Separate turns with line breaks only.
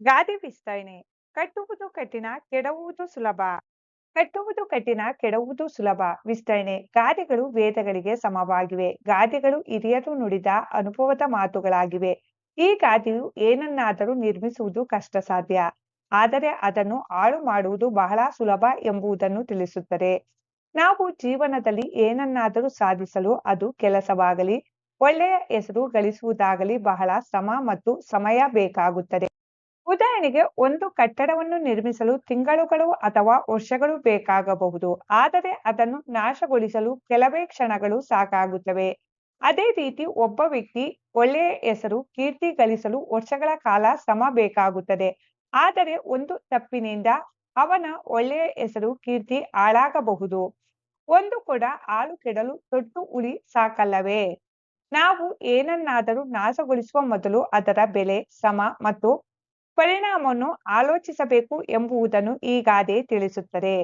ಗಾದೆ ವಿಸ್ತರಣೆ. ಕಟ್ಟುವುದು ಕಠಿಣ, ಕೆಡವುವುದು ಸುಲಭ. ಕಟ್ಟುವುದು ಕಠಿಣ, ಕೆಡವುವುದು ಸುಲಭ. ವಿಸ್ತರಣೆ. ಗಾದೆಗಳು ವೇದಗಳಿಗೆ ಸಮವಾಗಿವೆ. ಗಾದೆಗಳು ಹಿರಿಯರು ನುಡಿದ ಅನುಭವದ ಮಾತುಗಳಾಗಿವೆ. ಈ ಗಾದೆಯು ಏನನ್ನಾದರೂ ನಿರ್ಮಿಸುವುದು ಕಷ್ಟ ಸಾಧ್ಯ ಆದರೆ ಅದನ್ನು ಹಾಳು ಮಾಡುವುದು ಬಹಳ ಸುಲಭ ಎಂಬುದನ್ನು ತಿಳಿಸುತ್ತದೆ. ನಾವು ಜೀವನದಲ್ಲಿ ಏನನ್ನಾದರೂ ಸಾಧಿಸಲು ಅದು ಕೆಲಸವಾಗಲಿ, ಒಳ್ಳೆಯ ಹೆಸರು ಗಳಿಸುವುದಾಗಲಿ ಬಹಳ ಶ್ರಮ ಮತ್ತು ಸಮಯ ಬೇಕಾಗುತ್ತದೆ. ಉದಾಹರಣೆಗೆ ಒಂದು ಕಟ್ಟಡವನ್ನು ನಿರ್ಮಿಸಲು ತಿಂಗಳುಗಳು ಅಥವಾ ವರ್ಷಗಳು ಬೇಕಾಗಬಹುದು, ಆದರೆ ಅದನ್ನು ನಾಶಗೊಳಿಸಲು ಕೆಲವೇ ಕ್ಷಣಗಳು ಸಾಕಾಗುತ್ತವೆ. ಅದೇ ರೀತಿ ಒಬ್ಬ ವ್ಯಕ್ತಿ ಒಳ್ಳೆಯ ಹೆಸರು, ಕೀರ್ತಿ ಗಳಿಸಲು ವರ್ಷಗಳ ಕಾಲ ಶ್ರಮ ಬೇಕಾಗುತ್ತದೆ. ಆದರೆ ಒಂದು ತಪ್ಪಿನಿಂದ ಅವನ ಒಳ್ಳೆಯ ಹೆಸರು, ಕೀರ್ತಿ ಹಾಳಾಗಬಹುದು. ಒಂದು ಕೂಡ ಹಾಲು ಕೆಡಲು ತೊಟ್ಟು ಉಳಿ ಸಾಕಲ್ಲವೇ? ನಾವು ಏನನ್ನಾದರೂ ನಾಶಗೊಳಿಸುವ ಮೊದಲು ಅದರ ಬೆಲೆ, ಶ್ರಮ ಮತ್ತು ಪರಿಣಾಮವನ್ನು ಆಲೋಚಿಸಬೇಕು ಎಂಬುದನ್ನು ಈ ಗಾದೆ ತಿಳಿಸುತ್ತದೆ.